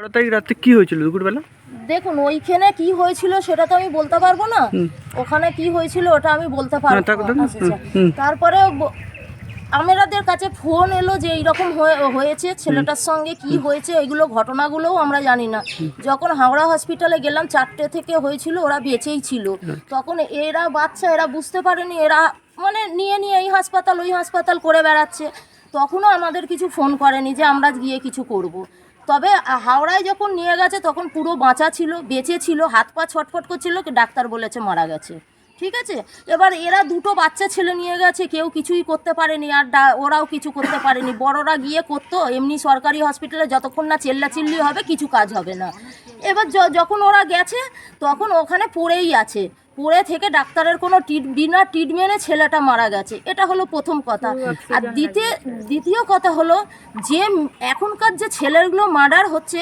বারো তারিখ রাত্রে কি হয়েছিল দুপুরবেলা? দেখুন ওইখানে কি হয়েছিল সেটা তো আমি বলতে পারব না। ওখানে কি হয়েছিল ওটা আমি বলতে পারব হ্যাঁ, না। আচ্ছা। হুম। তারপরে ব- আমাদের কাছে ফোন এলো যে এইরকম হয়ে- হয়েছে ছেলেটার সঙ্গে কি হয়েছে এগুলো ঘটনাগুলোও আমরা জানি না। যখন হাওড়া হসপিটালে গেলাম চারটে থেকে হয়েছিল ওরা বেঁচেই ছিল। তখন এরা বাচ্চা এরা বুঝতে পারেনি এরা মানে নিয়ে নিয়ে এই হাসপাতাল ওই হাসপাতাল করে বেড়াচ্ছে। তখনও আমাদের কিছু ফোন করেনি যে আমরা গিয়ে কিছু করব। তবে হাওড়ায় যখন নিয়ে গেছে, তখন পুরো বাঁচা ছিল, বেঁচে ছিল, হাত পা ছটফট করছিল, ডাক্তার বলেছে মারা গেছে। ঠিক আছে? এবার এরা দুটো বাচ্চা ছেলে নিয়ে গেছে, কেউ কিছুই করতে পারেনি, আর ওরাও কিছু করতে পারেনি। বড়রা গিয়ে করতো, এমনি সরকারি হসপিটালে যতক্ষণ না চেল্লাচিল্লি হবে, কিছু কাজ হবে না। এবার যখন ওরা গেছে, তখন ওখানে পড়েই আছে। পড়ে থেকে ডাক্তারের কোনো ট্রিট বিনা ট্রিটমেন্টে ছেলেটা মারা গেছে। এটা হলো প্রথম কথা। আর দ্বিতীয় দ্বিতীয় কথা হলো যে এখনকার যে ছেলেগুলো মার্ডার হচ্ছে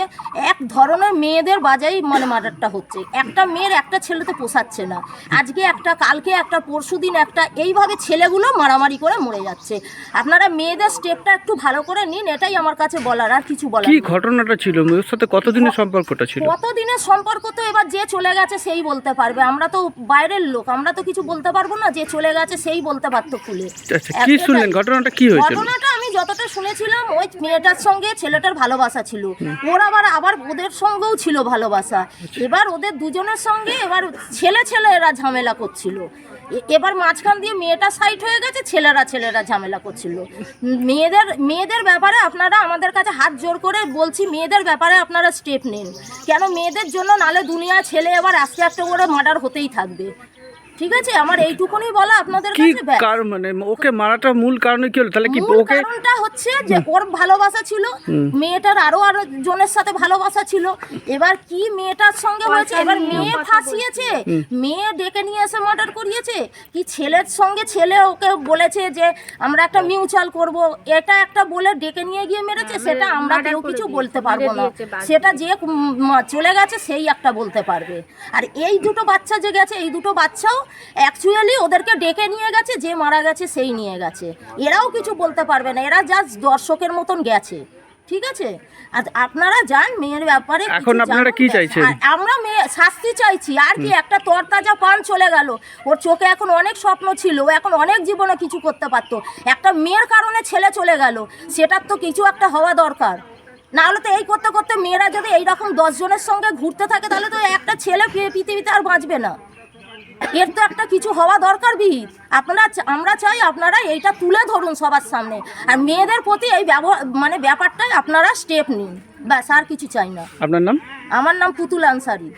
এক ধরনের মেয়েদের বাজাই মানে মার্ডারটা হচ্ছে। একটা মেয়ের একটা ছেলে তো পোষাচ্ছে না। আজকে একটা কালকে একটা পরশুদিন একটা এইভাবে ছেলেগুলো মারামারি করে মরে যাচ্ছে। আপনারা মেয়েদের স্টেপটা একটু ভালো করে নিন এটাই আমার কাছে বলার আর কিছু বলার কি ঘটনাটা ছিল? ওর সাথে কতদিনের সম্পর্কটা ছিল? কতদিনের সম্পর্ক তো এবার যে চলে গেছে সেই বলতে পারবে। আমরা তো বাইরের লোক আমরা তো কিছু বলতে পারব না যে চলে গেছে সেই বলতে পারতো খুলে। আচ্ছা কি শুনলেন? ঘটনাটা কি হয়েছিল? ঘটনাটা যতটা শুনেছিলাম, ওই মেয়েটার সঙ্গে ছেলেটার ভালোবাসা ছিল। ওর আবার আবার ওদের সঙ্গেও ছিল ভালোবাসা। এবার ওদের দুজনের সঙ্গে এবার ছেলে ছেলে এরা ঝামেলা করছিল। এবার মাঝখান দিয়ে মেয়েটা সাইড হয়ে গেছে, ছেলেরা ছেলেরা ঝামেলা করছিল। মেয়েদের মেয়েদের ব্যাপারে আপনারা আমাদের কাছে হাত জোর করে বলছি, মেয়েদের ব্যাপারে আপনারা স্টেপ নিন। কেন মেয়েদের জন্য নালে দুনিয়া ছেলে এবার আস্তে আস্তে করে মার্ডার হতেই থাকবে। ঠিক আছে? আমার এইটুকুনি বলা আপনাদের কি কাছে ব্যাস। কার মানে ওকে মারাটা মূল কারণে কি হলো? তাহলে কি মূল ওকে কারণটা হচ্ছে যে ওর ভালোবাসা ছিল মেয়েটার আরও আরও জনের সাথে ভালোবাসা ছিল। এবার কি মেয়েটার সঙ্গে হয়েছে? এবার মেয়ে ফাঁসিয়েছে? মেয়ে ডেকে নিয়ে এসে মার্ডার করিয়েছে? কি ছেলের সঙ্গে ছেলে ওকে বলেছে যে আমরা একটা মিউচুয়াল করব? এটা একটা বলে ডেকে নিয়ে গিয়ে মেরেছে সেটা আমরা কেউ কিছু বলতে পারব না। সেটা যে উম, চলে গেছে সেই একটা বলতে পারবে। আর এই দুটো বাচ্চা যে গেছে এই দুটো বাচ্চাও অ্যাকচুয়ালি ওদেরকে ডেকে নিয়ে গেছে যে মারা গেছে সেই নিয়ে গেছে। এরাও কিছু বলতে পারবে না এরা জাস্ট দর্শকের মতন গেছে। ঠিক আছে? আর আপনারা যান মেয়ের ব্যাপারে এখন আপনারা কি চাইছেন? আমরা মেয়ে শাস্তি চাইছি। আর কি একটা তরতাজা পান চলে গেল। ওর চোখে এখন অনেক স্বপ্ন ছিল ও এখন অনেক জীবনে কিছু করতে পারতো। একটা মেয়ের কারণে ছেলে চলে গেল সেটার তো কিছু একটা হওয়া দরকার। না হলে তো এই করতে করতে মেয়েরা যদি এইরকম দশজনের সঙ্গে ঘুরতে থাকে তাহলে তো একটা ছেলে পৃথিবীতে আর বাঁচবে না। এর তো একটা কিছু হওয়া দরকার বিহিত। আপনারা আমরা চাই আপনারা এইটা তুলে ধরুন সবার সামনে। আর মেয়েদের প্রতি এই ব্যবহার মানে ব্যাপারটাই আপনারা স্টেপ নিন। ব্যাস আর কিছু চাই না। আপনার নাম? আমার নাম পুতুল আনসারি।